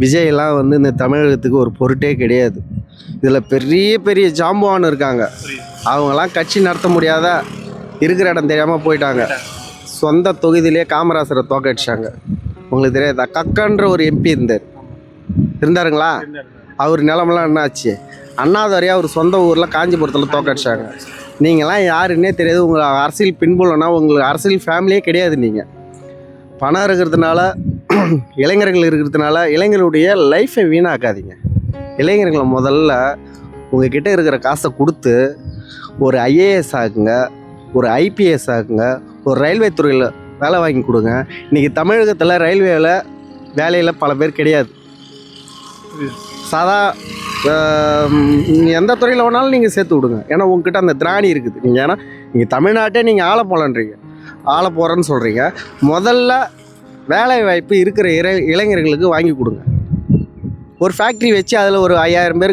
விஜயெல்லாம் வந்து இந்த தமிழகத்துக்கு ஒரு பொருட்டே கிடையாது. இதில் பெரிய பெரிய ஜாம்பவான் இருக்காங்க. அவங்களாம் கட்சி நடத்த முடியாத? இருக்கிற இடம் தெரியாமல் போயிட்டாங்க. சொந்த தொகுதியிலே காமராசரை தோக்கடிச்சாங்க. உங்களுக்கு தெரியாதா? கக்கன்ற ஒரு எம்பி இருந்தார். இருந்தாருங்களா? அவர் நிலமெல்லாம் என்னாச்சு? அண்ணாதுரையா அவர் சொந்த ஊரில் காஞ்சிபுரத்தில் தோக்கடிச்சாங்க. நீங்களாம் யாருன்னே தெரியாது. உங்களை அரசியல் பின்புலன்னா உங்களுக்கு அரசியல் ஃபேமிலியே கிடையாது நீங்கள் பணம் இருக்கிறதுனால இளைஞர்கள் இருக்கிறதுனால இளைஞருடைய லைஃப்பை வீணாக்காதீங்க. இளைஞர்களை முதல்ல உங்ககிட்ட இருக்கிற காசை கொடுத்து ஒரு ஐஏஎஸ் ஆகுங்க ஒரு ஐபிஎஸ் ஆகுங்க ஒரு ரயில்வே துறையில் வேலை வாங்கி கொடுங்க. இன்றைக்கி தமிழகத்தில் ரயில்வேவில் வேலையில் பல பேர் கிடையாது. சாதா எந்த துறையில் வேணாலும் நீங்கள் சேர்த்து விடுங்க. ஏன்னா உங்ககிட்ட அந்த திராணி இருக்குது. நீங்கள் ஏன்னா நீங்கள் தமிழ்நாட்டே நீங்கள் ஆள போகலன்றீங்க ஆள போகிறேன்னு சொல்கிறீங்க முதல்ல வேலை வாய்ப்பு இருக்கிற இள இளைஞர்களுக்கு வாங்கி கொடுங்க. ஒரு ஃபேக்ட்ரி வச்சு அதில் ஒரு ஐயாயிரம் பேருக்கு